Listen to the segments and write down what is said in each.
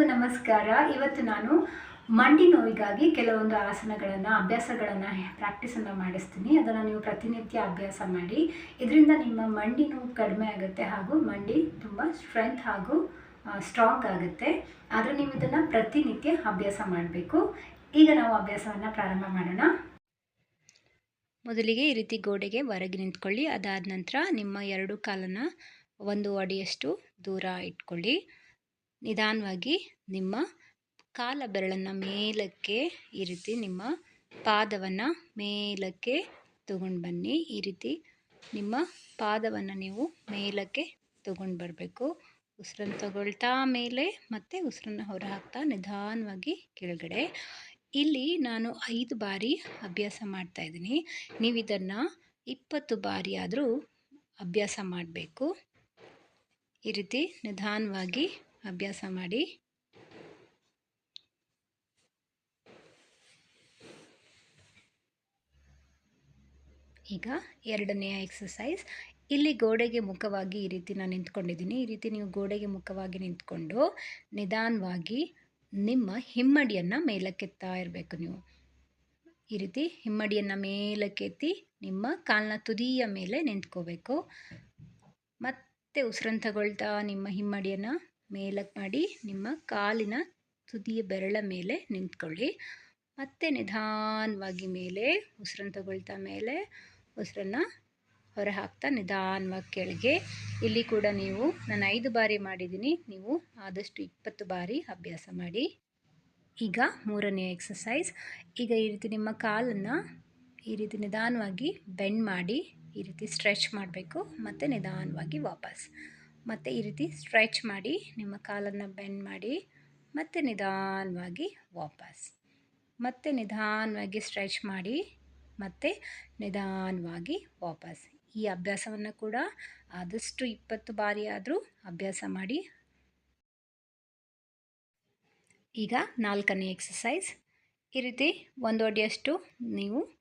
ಎಲ್ರಿಗೂ ನಮಸ್ಕಾರ. ಇವತ್ತು ನಾನು ಮಂಡಿ ನೋವಿಗಾಗಿ ಕೆಲವೊಂದು ಆಸನಗಳನ್ನು, ಅಭ್ಯಾಸಗಳನ್ನು ಪ್ರಾಕ್ಟೀಸನ್ನು ಮಾಡಿಸ್ತೀನಿ. ಅದನ್ನು ನೀವು ಪ್ರತಿನಿತ್ಯ ಅಭ್ಯಾಸ ಮಾಡಿ. ಇದರಿಂದ ನಿಮ್ಮ ಮಂಡಿ ನೋವು ಕಡಿಮೆ ಆಗುತ್ತೆ ಹಾಗೂ ಮಂಡಿ ತುಂಬ ಸ್ಟ್ರೆಂತ್ ಹಾಗೂ ಸ್ಟ್ರಾಂಗ್ ಆಗುತ್ತೆ. ಆದರೆ ನೀವು ಇದನ್ನು ಪ್ರತಿನಿತ್ಯ ಅಭ್ಯಾಸ ಮಾಡಬೇಕು. ಈಗ ನಾವು ಅಭ್ಯಾಸವನ್ನು ಪ್ರಾರಂಭ ಮಾಡೋಣ. ಮೊದಲಿಗೆ ಈ ರೀತಿ ಗೋಡೆಗೆ ಹೊರಗೆ ನಿಂತ್ಕೊಳ್ಳಿ. ಅದಾದ ನಂತರ ನಿಮ್ಮ ಎರಡು ಕಾಲನ್ನು ಒಂದು ಅಡಿಯಷ್ಟು ದೂರ ಇಟ್ಕೊಳ್ಳಿ. ನಿಧಾನವಾಗಿ ನಿಮ್ಮ ಕಾಲ ಬೆರಳನ್ನು ಮೇಲಕ್ಕೆ ಈ ರೀತಿ ನಿಮ್ಮ ಪಾದವನ್ನು ಮೇಲಕ್ಕೆ ತಗೊಂಡು ಬನ್ನಿ. ಈ ರೀತಿ ನಿಮ್ಮ ಪಾದವನ್ನು ನೀವು ಮೇಲಕ್ಕೆ ತಗೊಂಡು ಬರಬೇಕು. ಉಸಿರನ್ನು ತಗೊಳ್ತಾ ಮೇಲೆ ಮತ್ತು ಉಸಿರನ್ನು ಹೊರ ಹಾಕ್ತಾ ನಿಧಾನವಾಗಿ ಕೆಳಗಡೆ. ಇಲ್ಲಿ ನಾನು ಐದು ಬಾರಿ ಅಭ್ಯಾಸ ಮಾಡ್ತಾ ಇದ್ದೀನಿ. ನೀವು ಇದನ್ನು ಇಪ್ಪತ್ತು ಬಾರಿ ಆದರೂ ಅಭ್ಯಾಸ ಮಾಡಬೇಕು. ಈ ರೀತಿ ನಿಧಾನವಾಗಿ ಅಭ್ಯಾಸ ಮಾಡಿ. ಈಗ ಎರಡನೆಯ ಎಕ್ಸಸೈಸ್ ಇಲ್ಲಿ ಗೋಡೆಗೆ ಮುಖವಾಗಿ ಈ ರೀತಿ ನಾನು ನಿಂತ್ಕೊಂಡಿದ್ದೀನಿ. ಈ ರೀತಿ ನೀವು ಗೋಡೆಗೆ ಮುಖವಾಗಿ ನಿಂತ್ಕೊಂಡು ನಿಧಾನವಾಗಿ ನಿಮ್ಮ ಹಿಮ್ಮಡಿಯನ್ನು ಮೇಲಕ್ಕೆತ್ತಾ ಇರಬೇಕು ನೀವು. ಈ ರೀತಿ ಹಿಮ್ಮಡಿಯನ್ನು ಮೇಲಕ್ಕೆತ್ತಿ ನಿಮ್ಮ ಕಾಲಿನ ತುದಿಯ ಮೇಲೆ ನಿಂತ್ಕೋಬೇಕು. ಮತ್ತೆ ಉಸಿರನ್ನು ತಗೊಳ್ತಾ ನಿಮ್ಮ ಹಿಮ್ಮಡಿಯನ್ನು ಮೇಲಕ್ಕೆ ಮಾಡಿ ನಿಮ್ಮ ಕಾಲಿನ ತುದಿಯ ಬೆರಳ ಮೇಲೆ ನಿಂತ್ಕೊಳ್ಳಿ. ಮತ್ತೆ ನಿಧಾನವಾಗಿ ಮೇಲೆ, ಉಸಿರನ್ನು ತಗೊಳ್ತಾ ಮೇಲೆ, ಉಸಿರನ್ನು ಹೊರ ಹಾಕ್ತಾ ನಿಧಾನವಾಗಿ ಕೆಳಗೆ. ಇಲ್ಲಿ ಕೂಡ ನೀವು, ನಾನು ಐದು ಬಾರಿ ಮಾಡಿದ್ದೀನಿ, ನೀವು ಆದಷ್ಟು ಇಪ್ಪತ್ತು ಬಾರಿ ಅಭ್ಯಾಸ ಮಾಡಿ. ಈಗ ಮೂರನೇ ಎಕ್ಸಸೈಸ್ ಈಗ ಈ ರೀತಿ ನಿಮ್ಮ ಕಾಲನ್ನು ಈ ರೀತಿ ನಿಧಾನವಾಗಿ ಬೆಂಡ್ ಮಾಡಿ, ಈ ರೀತಿ ಸ್ಟ್ರೆಚ್ ಮಾಡಬೇಕು, ಮತ್ತು ನಿಧಾನವಾಗಿ ವಾಪಸ್. ಮತ್ತು ಈ ರೀತಿ ಸ್ಟ್ರೆಚ್ ಮಾಡಿ, ನಿಮ್ಮ ಕಾಲನ್ನು ಬೆಂಡ್ ಮಾಡಿ, ಮತ್ತು ನಿಧಾನವಾಗಿ ವಾಪಸ್. ಮತ್ತೆ ನಿಧಾನವಾಗಿ ಸ್ಟ್ರೆಚ್ ಮಾಡಿ, ಮತ್ತು ನಿಧಾನವಾಗಿ ವಾಪಸ್. ಈ ಅಭ್ಯಾಸವನ್ನು ಕೂಡ ಆದಷ್ಟು ಇಪ್ಪತ್ತು ಬಾರಿ ಆದರೂ ಅಭ್ಯಾಸ ಮಾಡಿ. ಈಗ ನಾಲ್ಕನೇ ಎಕ್ಸಸೈಸ್ ಈ ರೀತಿ ಒಂದು ಅಡಿಯಷ್ಟು ನೀವು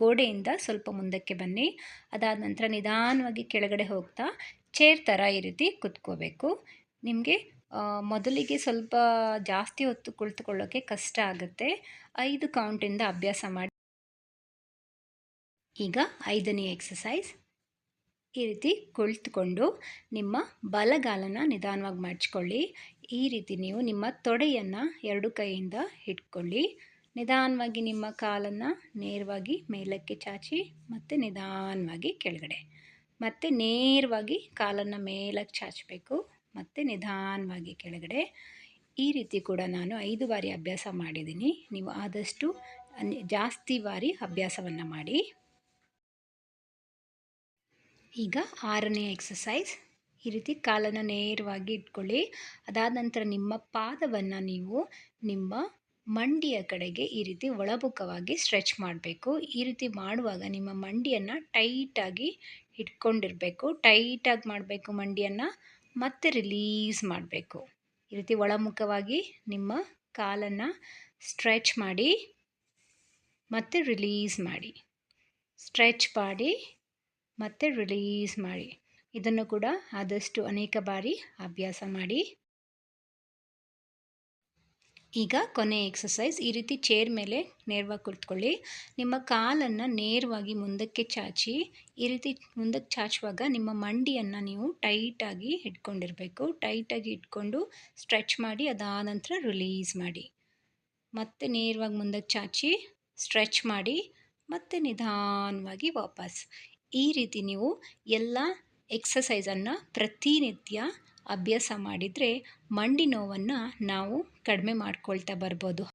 ಗೋಡೆಯಿಂದ ಸ್ವಲ್ಪ ಮುಂದಕ್ಕೆ ಬನ್ನಿ. ಅದಾದ ನಂತರ ನಿಧಾನವಾಗಿ ಕೆಳಗಡೆ ಹೋಗ್ತಾ ಚೇರ್ ಥರ ಈ ರೀತಿ ಕುತ್ಕೋಬೇಕು. ನಿಮಗೆ ಮೊದಲಿಗೆ ಸ್ವಲ್ಪ ಜಾಸ್ತಿ ಹೊತ್ತು ಕುಳಿತುಕೊಳ್ಳೋಕ್ಕೆ ಕಷ್ಟ ಆಗುತ್ತೆ. ಐದು ಕೌಂಟಿಂದ ಅಭ್ಯಾಸ ಮಾಡಿ. ಈಗ ಐದನೇ ಎಕ್ಸಸೈಸ್ ಈ ರೀತಿ ಕುಳಿತುಕೊಂಡು ನಿಮ್ಮ ಬಲಗಾಲನ ನಿಧಾನವಾಗಿ ಮಾಡಿಸ್ಕೊಳ್ಳಿ. ಈ ರೀತಿ ನೀವು ನಿಮ್ಮ ತೊಡೆಯನ್ನು ಎರಡು ಕೈಯಿಂದ ಇಟ್ಕೊಳ್ಳಿ. ನಿಧಾನವಾಗಿ ನಿಮ್ಮ ಕಾಲನ್ನು ನೇರವಾಗಿ ಮೇಲಕ್ಕೆ ಚಾಚಿ ಮತ್ತು ನಿಧಾನವಾಗಿ ಕೆಳಗಡೆ. ಮತ್ತು ನೇರವಾಗಿ ಕಾಲನ್ನು ಮೇಲಕ್ಕೆ ಚಾಚಬೇಕು, ಮತ್ತು ನಿಧಾನವಾಗಿ ಕೆಳಗಡೆ. ಈ ರೀತಿ ಕೂಡ ನಾನು ಐದು ಬಾರಿ ಅಭ್ಯಾಸ ಮಾಡಿದ್ದೀನಿ. ನೀವು ಆದಷ್ಟು ಜಾಸ್ತಿ ಬಾರಿ ಅಭ್ಯಾಸವನ್ನು ಮಾಡಿ. ಈಗ ಆರನೇ ಎಕ್ಸಸೈಸ್ ಈ ರೀತಿ ಕಾಲನ್ನು ನೇರವಾಗಿ ಇಟ್ಕೊಳ್ಳಿ. ಅದಾದ ನಂತರ ನಿಮ್ಮ ಪಾದವನ್ನು ನೀವು ನಿಮ್ಮ ಮಂಡಿಯ ಕಡೆಗೆ ಈ ರೀತಿ ಒಳಮುಖವಾಗಿ ಸ್ಟ್ರೆಚ್ ಮಾಡಬೇಕು. ಈ ರೀತಿ ಮಾಡುವಾಗ ನಿಮ್ಮ ಮಂಡಿಯನ್ನು ಟೈಟಾಗಿ ಇಟ್ಕೊಂಡಿರಬೇಕು. ಟೈಟಾಗಿ ಮಾಡಬೇಕು ಮಂಡಿಯನ್ನು, ಮತ್ತೆ ರಿಲೀಸ್ ಮಾಡಬೇಕು. ಈ ರೀತಿ ಒಳಮುಖವಾಗಿ ನಿಮ್ಮ ಕಾಲನ್ನು ಸ್ಟ್ರೆಚ್ ಮಾಡಿ, ಮತ್ತೆ ರಿಲೀಸ್ ಮಾಡಿ. ಸ್ಟ್ರೆಚ್ ಮಾಡಿ, ಮತ್ತೆ ರಿಲೀಸ್ ಮಾಡಿ. ಇದನ್ನು ಕೂಡ ಆದಷ್ಟು ಅನೇಕ ಬಾರಿ ಅಭ್ಯಾಸ ಮಾಡಿ. ಈಗ ಕೊನೆ ಎಕ್ಸಸೈಸ್ ಈ ರೀತಿ ಚೇರ್ ಮೇಲೆ ನೇರವಾಗಿ ಕುಳಿತುಕೊಳ್ಳಿ ನಿಮ್ಮ ಕಾಲನ್ನು ನೇರವಾಗಿ ಮುಂದಕ್ಕೆ ಚಾಚಿ, ಈ ರೀತಿ ಮುಂದಕ್ಕೆ ಚಾಚುವಾಗ ನಿಮ್ಮ ಮಂಡಿಯನ್ನು ನೀವು ಟೈಟಾಗಿ ಇಟ್ಕೊಂಡಿರಬೇಕು. ಟೈಟಾಗಿ ಇಟ್ಕೊಂಡು ಸ್ಟ್ರೆಚ್ ಮಾಡಿ, ಅದಾದ ನಂತರ ರಿಲೀಸ್ ಮಾಡಿ. ಮತ್ತೆ ನೇರವಾಗಿ ಮುಂದಕ್ಕೆ ಚಾಚಿ ಸ್ಟ್ರೆಚ್ ಮಾಡಿ, ಮತ್ತು ನಿಧಾನವಾಗಿ ವಾಪಸ್. ಈ ರೀತಿ ನೀವು ಎಲ್ಲ ಎಕ್ಸಸೈಸನ್ನು ಪ್ರತಿನಿತ್ಯ ಅಭ್ಯಾಸ ಮಾಡಿದರೆ ಮಂಡಿ ನೋವನ್ನು ನಾವು ಕಡಿಮೆ ಮಾಡ್ಕೊಳ್ತಾ ಬರ್ಬೋದು.